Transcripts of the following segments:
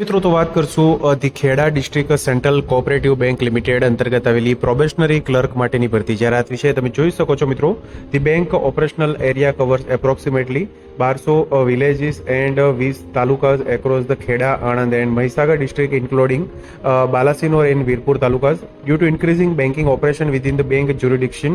મિત્રો તો વાત કરશું the Kheda district central cooperative bank limited અંતર્ગત આવેલી પ્રોબેશનરી ક્લર્ક માટેની ભરતી જાહેરાત વિશે તમે જોઈ શકો છો મિત્રો the bank operational area covers approximately બારસો વિલેજીસ એન્ડ વીસ talukas across the Kheda Anand and Mahisagar district including Balasinor and Virpur talukas due to increasing banking operation within the bank jurisdiction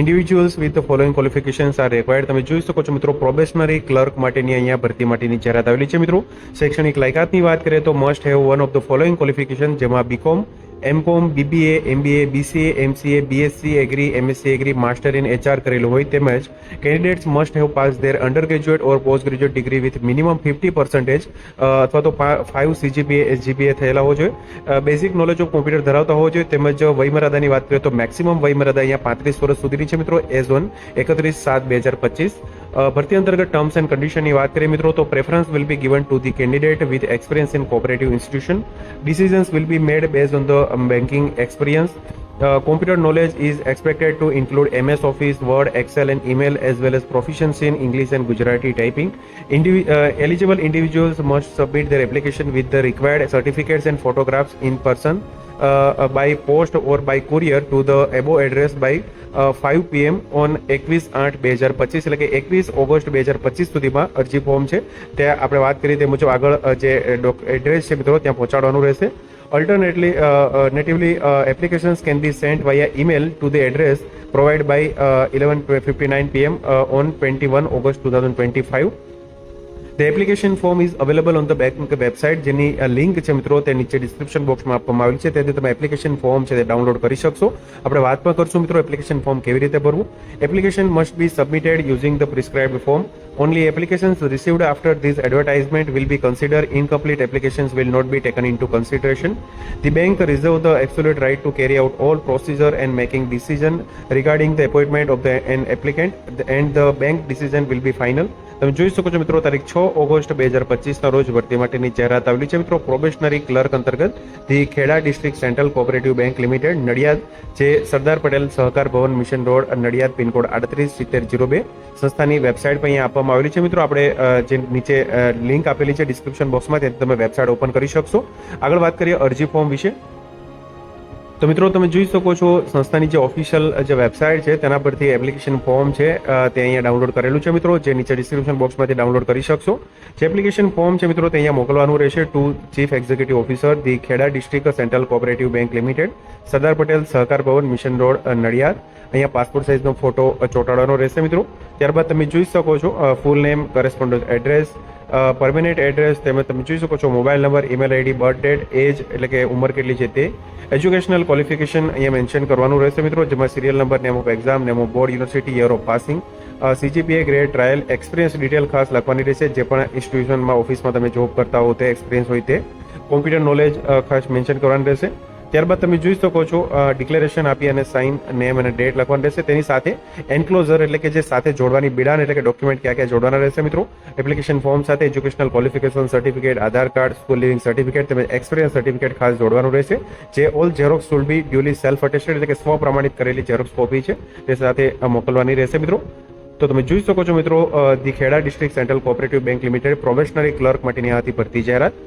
individuals with the following qualifications are required તમે જોઈ શકો છો મિત્રો પ્રોબેશનરી ક્લર્ક માટેની અહીંયા ભરતી માટેની જાહેરાત આવેલી છે મિત્રો શૈક્ષણિક લાયકાતની વાત કરીએ તો must have one of the following qualification જેમાં BCom MCom BBA MBA BCA MCA BSc agri MSc agri master in HR કરેલું હોય તેમજ candidates must have pass their under graduate or post graduate degree with minimum fifty percentage અથવા તો five CGPA એસજીપીએ થયેલા હોવો જોઈએ basic knowledge of computer ધરાવતા હોવો જોઈએ તેમજ વયમર્યાદાની વાત કરીએ તો મેક્સિમમ વયમર્યાદા અહીંયા પાંત્રીસ વર્ષ સુધીની છે મિત્રો એઝ ઓન એકત્રીસ સાત બે હજાર પચીસ ભરતી terms and એન્ડ કન્ડિશનની વાત કરીએ મિત્રો તો preference will be given to the candidate with experience in cooperative institution decisions will be made base on the banking experience um, computer knowledge is expected to include MS Office, Word, Excel, and email, as well as proficiency in English and Gujarati typing. Uh, eligible individuals must submit their application with the required certificates and photographs in person. uh, by post or by courier to the above address by uh, 5 pm on 21 આઠ બે હજાર પચીસ એટલે કે એકવીસ August બે હજાર પચીસ સુધીમાં અરજી ફોર્મ છે ત્યાં આપણે વાત કરી તે મુજબ આગળ જે એડ્રેસ છે મિત્રો ત્યાં પહોંચાડવાનું રહેશે Alternately, uh, natively, uh, applications can be sent via email to the address provided by uh, 11:59 p.m. Uh, on 21 August 2025. The application form is available on the bank website જેની લિંક છે મિત્રો તે નીચે ડિસ્ક્રિપ્શન બોક્સમાં આપવામાં આવેલી છે તેથી તમે એપ્લિકેશન ફોર્મ છે તે ડાઉનલોડ કરી શકશો આપણે વાત પણ કરશું મિત્રો એપ્લિકેશન ફોર્મ કેવી રીતે ભરવું application must be submitted using the prescribed form only applications received after this advertisement will be considered incomplete applications will not be taken into consideration the bank reserve the absolute right to carry out all procedure and making decision regarding the appointment of the an applicant and the bank decision will be final તમે જોઈ શકો છો મિત્રો તારીખ છ August બે હજાર પચીસના રોજ ભરતી માટેની જાહેરાત આવેલી છે મિત્રો પ્રોબેશનરી ક્લર્ક અંતર્ગત the Kheda district central cooperative bank limited Nadiad જે Sardar Patel Sahakar Bhavan mission road Nadiad pincode આડત્રીસ સિત્તેર જીરો બે સંસ્થાની વેબસાઇટ પણ અહીંયા આપવામાં આવેલી છે મિત્રો આપણે જે નીચે લિંક આપેલી છે ડિસ્ક્રિપ્શન બોક્સમાં ત્યાંથી તમે વેબસાઇટ ઓપન કરી શકશો આગળ વાત કરીએ અરજી ફોર્મ વિશે તો મિત્રો તમે જોઈ શકો છો સંસ્થાની જે ઓફિશિયલ જે વેબસાઇટ છે તેના પરથી એપ્લિકેશન ફોર્મ છે તે અહીંયા ડાઉનલોડ કરેલું છે મિત્રો જે નીચે ડિસ્ક્રિપ્શન બોક્સમાંથી ડાઉનલોડ કરી શકશો જે એપ્લિકેશન ફોર્મ છે મિત્રો તે અહીંયા મોકલવાનું રહેશે to chief executive officer the Kheda district central cooperative bank limited Sardar Patel Sahakar Bhavan mission road Nadiad અહીંયા પાસપોર્ટ સાઇઝનો ફોટો ચોંટાડવાનો રહેશે મિત્રો ત્યારબાદ તમે જોઈ શકો છો full name correspondence address permanent address તેમજ તમે જોઈ શકો છો mobile number email ID birth date age એટલે કે ઉંમર કેટલી છે તે એજ્યુકેશનલ ક્વોલિફિકેશન અહીંયા મેન્શન કરવાનું રહેશે મિત્રો જેમાં serial number name of exam name of board university year of passing CGPA grade trial experience detail ખાસ લખવાની રહેશે જે પણ ઇન્સ્ટિટ્યુશનમાં ઓફિસમાં તમે જોબ કરતા હો તે એક્સપિરિયન્સ હોય તે કોમ્પ્યુટર નોલેજ ખાસ મેન્શન કરવાની રહેશે ત્યારબાદ તમે જોઈ શકો છો ડિક્લેરેશન આપી અને સાઇન નેમ અને ડેટ લખવાનું રહેશે તેની સાથે એન્ક્લોઝર એટલે કે જે સાથે જોડવાની બિડાણ એટલે કે ડોક્યુમેન્ટ ક્યાં ક્યાં જોડવાના રહેશે મિત્રો એપ્લિકેશન ફોર્મ સાથે educational qualification certificate Aadhaar card school leaving certificate તેમજ એક્સપિરિયન્સ સર્ટિફિકેટ ખાસ જોડવાનું રહેશે જે all xerox shall be duly self attested એટલે કે સ્વ પ્રમાણિત કરેલી ઝેરોક્સ કોપી છે તે સાથે મોકલવાની રહેશે મિત્રો તો તમે જોઈ શકો છો મિત્રો the Kheda district central cooperative bank limited probationary clerk માટેની આ હતી ભરતી જાહેરાત